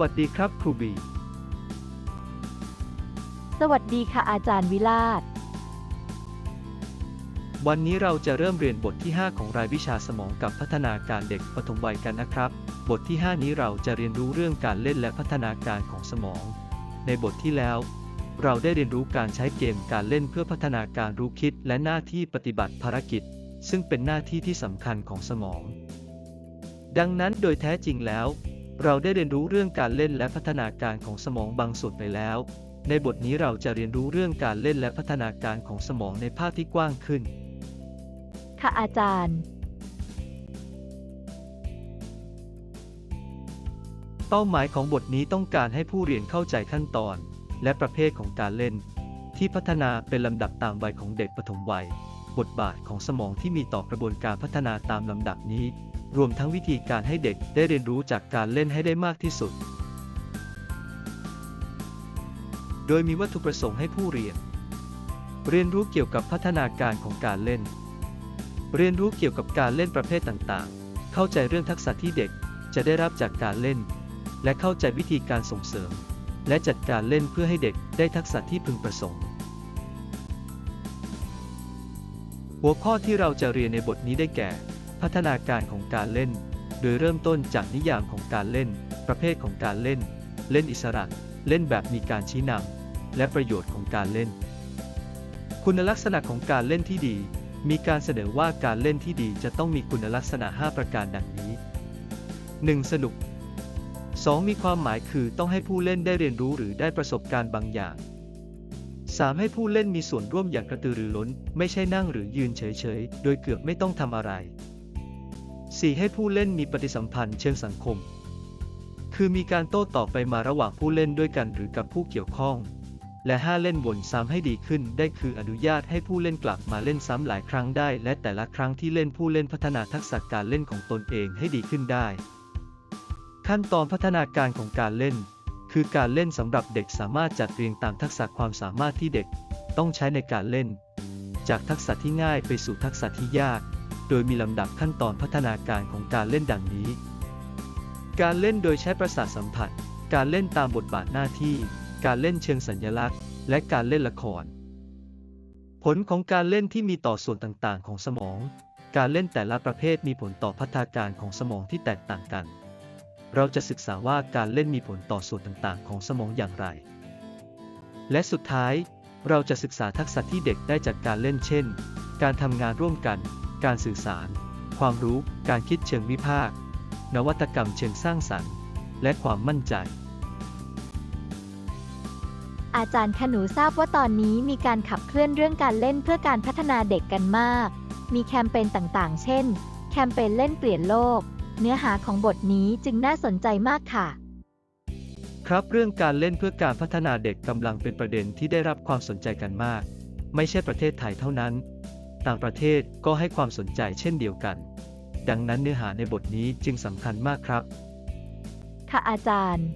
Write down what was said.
วัสดีครับครูบี สวัสดีค่ะอาจารย์วิลาศวันนี้เราจะเริ่มเรียนบทที่ 5 ของรายวิชาสมองกับพัฒนาการเด็กปฐมวัยกันนะครับ บทที่ 5 นี้เราจะเรียนรู้เรื่องการเล่นและพัฒนาการของสมอง ในบทที่แล้ว เราได้เรียนรู้การใช้เกมการเล่นเพื่อพัฒนาการรู้คิดและหน้าที่ปฏิบัติภารกิจ ซึ่งเป็นหน้าที่ที่สำคัญของสมอง ดังนั้นโดยแท้จริงแล้ว เราได้เรียนรู้เรื่องการเล่นและพัฒนาการของสมองบางส่วนไปแล้ว ในบทนี้เราจะเรียนรู้เรื่องการเล่นและพัฒนาการของสมองในภาพที่กว้างขึ้น ค่ะอาจารย์ เป้าหมายของบทนี้ต้องการให้ผู้เรียนเข้าใจขั้นตอน และประเภทของการเล่น ที่พัฒนาเป็นลำดับตามวัยของเด็กปฐมวัย บทบาทของสมองที่มีต่อกระบวนการพัฒนาตามลำดับนี้ รวมทั้งวิธีการให้เด็กได้เรียนรู้จากการเล่นให้ได้มากที่สุด โดยมีวัตถุประสงค์ให้ผู้เรียน เรียนรู้เกี่ยวกับพัฒนาการของการเล่น เรียนรู้เกี่ยวกับการเล่นประเภทต่างๆ เข้าใจเรื่องทักษะที่เด็กจะได้รับจากการเล่น และเข้าใจวิธีการส่งเสริม และจัดการเล่นเพื่อให้เด็กได้ทักษะที่พึงประสงค์ หัวข้อที่เราจะเรียนในบทนี้ได้แก่ พัฒนาการของการเล่น โดยเริ่มต้นจากนิยามของการเล่น ประเภทของการเล่น เล่นอิสระ เล่นแบบมีการชี้นำและประโยชน์ของการเล่น คุณลักษณะของการเล่นที่ดี มีการเสนอว่าการเล่นที่ดีจะต้องมีคุณลักษณะ 5 ประการดังนี้ 1. สนุก 2. มีความหมายคือต้องให้ผู้เล่นได้เรียนรู้หรือได้ประสบการณ์บางอย่าง 3. ให้ผู้เล่นมีส่วนร่วมอย่างกระตือรือร้น ไม่ใช่นั่งหรือยืนเฉยๆ โดยเกือบไม่ต้องทำอะไร 4. ให้ผู้เล่นมีปฏิสัมพันธ์เชิงสังคม คือมีการโต้ตอบไปมาระหว่างผู้เล่นด้วยกันหรือกับผู้เกี่ยวข้อง และ 5 เล่นวนซ้ำให้ดีขึ้น ได้คืออนุญาตให้ผู้เล่นกลับมาเล่นซ้ำหลายครั้งได้ และแต่ละครั้งที่เล่นผู้เล่นพัฒนาทักษะการเล่นของตนเองให้ดีขึ้นได้ ขั้นตอนพัฒนาการของการเล่น คือการเล่นสำหรับเด็กสามารถจัดเรียงตามทักษะความสามารถที่เด็กต้องใช้ในการเล่น จากทักษะที่ง่ายไปสู่ทักษะที่ยาก โดยมีลำดับขั้นตอนพัฒนาการของการเล่นดังนี้ การเล่นโดยใช้ประสาทสัมผัส การเล่นตามบทบาทหน้าที่ การเล่นเชิงสัญลักษณ์ และการเล่นละคร ผลของการเล่นที่มีต่อส่วนต่างๆ ของสมอง การเล่นแต่ละประเภทมีผลต่อพัฒนาการของสมองที่แตกต่างกัน เราจะศึกษาว่าการเล่นมีผลต่อส่วนต่างๆ ของสมองอย่างไร และสุดท้าย เราจะศึกษาทักษะที่เด็กได้จากการเล่นเช่น การทำงานร่วมกัน การสื่อสาร ความรู้ การคิดเชิงวิพากษ์ นวัตกรรมเชิงสร้างสรรค์ และความมั่นใจ อาจารย์คะหนูทราบว่าตอนนี้มีการขับเคลื่อนเรื่องการเล่นเพื่อการพัฒนาเด็กกันมาก มีแคมเปญต่างๆ เช่น แคมเปญเล่นเปลี่ยนโลก เนื้อหาของบทนี้จึงน่าสนใจมากค่ะ ครับเรื่องการเล่นเพื่อการพัฒนาเด็กกำลังเป็นประเด็นที่ได้รับความสนใจกันมาก ไม่ใช่ประเทศไทยเท่านั้น ต่างประเทศก็ให้ความสนใจเช่นเดียวกัน ดังนั้นเนื้อหาในบทนี้จึงสำคัญมากครับ ค่ะอาจารย์